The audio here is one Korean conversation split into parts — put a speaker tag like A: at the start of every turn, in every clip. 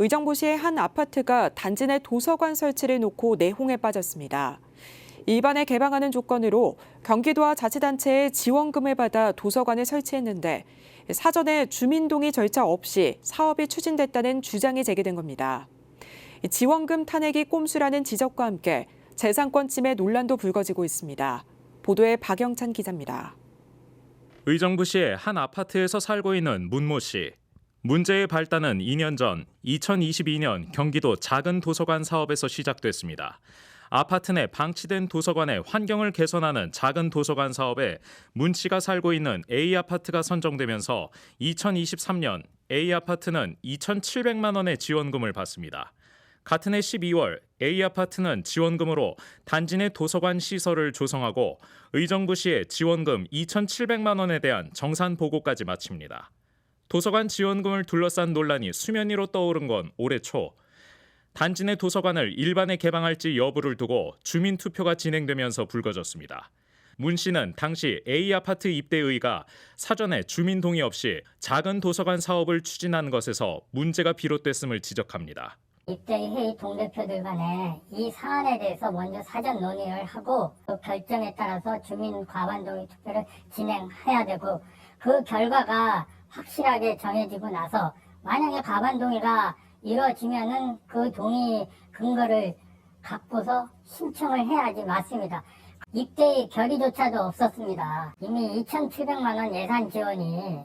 A: 의정부시의 한 아파트가 단지 내 도서관 설치를 놓고 내홍에 빠졌습니다. 일반에 개방하는 조건으로 경기도와 자치단체의 지원금을 받아 도서관을 설치했는데 사전에 주민 동의 절차 없이 사업이 추진됐다는 주장이 제기된 겁니다. 지원금 탄핵이 꼼수라는 지적과 함께 재산권 침해 논란도 불거지고 있습니다. 보도에 박영찬 기자입니다.
B: 의정부시의 한 아파트에서 살고 있는 문모 씨. 문제의 발단은 2년 전 2022년 경기도 작은 도서관 사업에서 시작됐습니다. 아파트 내 방치된 도서관의 환경을 개선하는 작은 도서관 사업에 문 씨가 살고 있는 A 아파트가 선정되면서 2023년 A 아파트는 2,700만 원의 지원금을 받습니다. 같은 해 12월 A 아파트는 지원금으로 단지 내 도서관 시설을 조성하고 의정부시의 지원금 2,700만 원에 대한 정산 보고까지 마칩니다. 도서관 지원금을 둘러싼 논란이 수면 위로 떠오른 건 올해 초 단지 내 도서관을 일반에 개방할지 여부를 두고 주민 투표가 진행되면서 불거졌습니다. 문 씨는 당시 A 아파트 입대의가 사전에 주민 동의 없이 작은 도서관 사업을 추진한 것에서 문제가 비롯됐음을 지적합니다.
C: 입대의 동대표들 간에 이 사안에 대해서 먼저 사전 논의를 하고 그 결정에 따라서 주민 과반 동의 투표를 진행해야 되고 그 결과가 확실하게 정해지고 나서 만약에 과반 동의가 이루어지면은 그 동의 근거를 갖고서 신청을 해야지 맞습니다. 입대의 결의조차도 없었습니다. 이미 2,700만 원 예산 지원이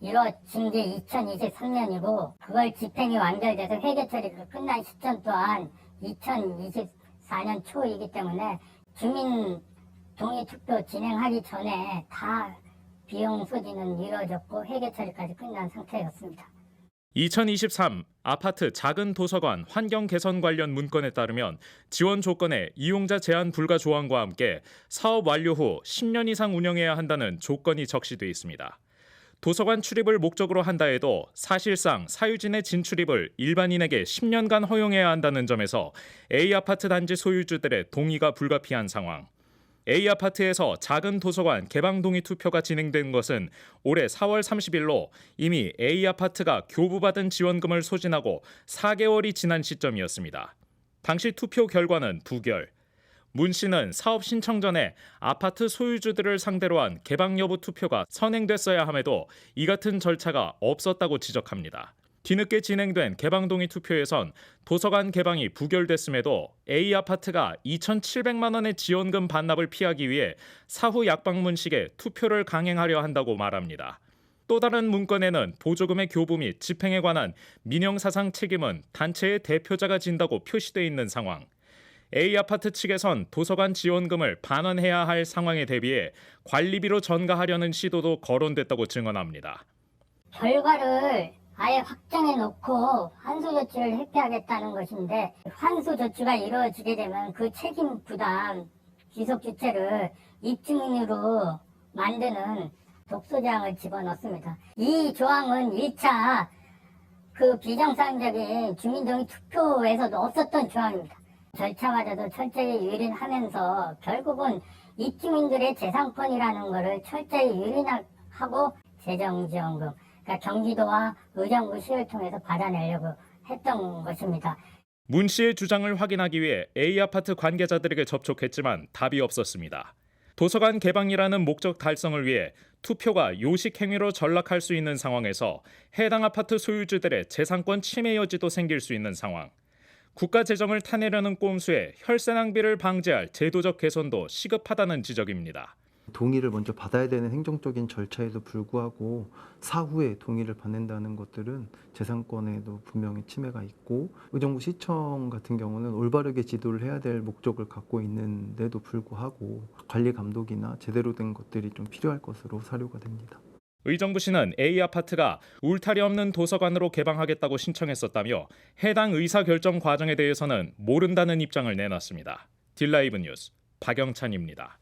C: 이루어진 게 2023년이고 그걸 집행이 완결돼서 회계 처리가 끝난 시점 또한 2024년 초이기 때문에 주민 동의 투표 진행하기 전에 다 비용 소지는 이루어졌고 회계 처리까지 끝난 상태였습니다.
B: 2023 아파트 작은 도서관 환경 개선 관련 문건에 따르면 지원 조건에 이용자 제한 불가 조항과 함께 사업 완료 후 10년 이상 운영해야 한다는 조건이 적시돼 있습니다. 도서관 출입을 목적으로 한다 해도 사실상 사유진의 진출입을 일반인에게 10년간 허용해야 한다는 점에서 A 아파트 단지 소유주들의 동의가 불가피한 상황. A 아파트에서 작은 도서관 개방 동의 투표가 진행된 것은 올해 4월 30일로 이미 A 아파트가 교부받은 지원금을 소진하고 4개월이 지난 시점이었습니다. 당시 투표 결과는 부결. 문 씨는 사업 신청 전에 아파트 소유주들을 상대로 한 개방 여부 투표가 선행됐어야 함에도 이 같은 절차가 없었다고 지적합니다. 뒤늦게 진행된 개방동의 투표에선 도서관 개방이 부결됐음에도 A 아파트가 2,700만 원의 지원금 반납을 피하기 위해 사후 약방문식에 투표를 강행하려 한다고 말합니다. 또 다른 문건에는 보조금의 교부 및 집행에 관한 민영사상 책임은 단체의 대표자가 진다고 표시돼 있는 상황. A 아파트 측에선 도서관 지원금을 반환해야 할 상황에 대비해 관리비로 전가하려는 시도도 거론됐다고 증언합니다.
C: 결과를 아예 확정해 놓고 환수 조치를 회피하겠다는 것인데 환수 조치가 이루어지게 되면 그 책임 부담 귀속 주체를 입주민으로 만드는 독소 조항을 집어넣습니다. 이 조항은 1차 그 비정상적인 주민동의 투표에서도 없었던 조항입니다. 절차마저도 철저히 유린하면서 결국은 입주민들의 재산권이라는 것을 철저히 유린하고 재정지원금 그러니까 경기도와 의정부 시를 통해서 받아내려고 했던 것입니다.
B: 문 씨의 주장을 확인하기 위해 A 아파트 관계자들에게 접촉했지만 답이 없었습니다. 도서관 개방이라는 목적 달성을 위해 투표가 요식 행위로 전락할 수 있는 상황에서 해당 아파트 소유주들의 재산권 침해 여지도 생길 수 있는 상황. 국가 재정을 타내려는 꼼수에 혈세 낭비를 방지할 제도적 개선도 시급하다는 지적입니다.
D: 동의를 먼저 받아야 되는 행정적인 절차에도 불구하고 사후에 동의를 받는다는 것들은 재산권에도 분명히 침해가 있고 의정부 시청 같은 경우는 올바르게 지도를 해야 될 목적을 갖고 있는데도 불구하고 관리 감독이나 제대로 된 것들이 좀 필요할 것으로 사료가 됩니다.
B: 의정부시는 A 아파트가 울타리 없는 도서관으로 개방하겠다고 신청했었다며 해당 의사 결정 과정에 대해서는 모른다는 입장을 내놨습니다. 딜라이브 뉴스 박영찬입니다.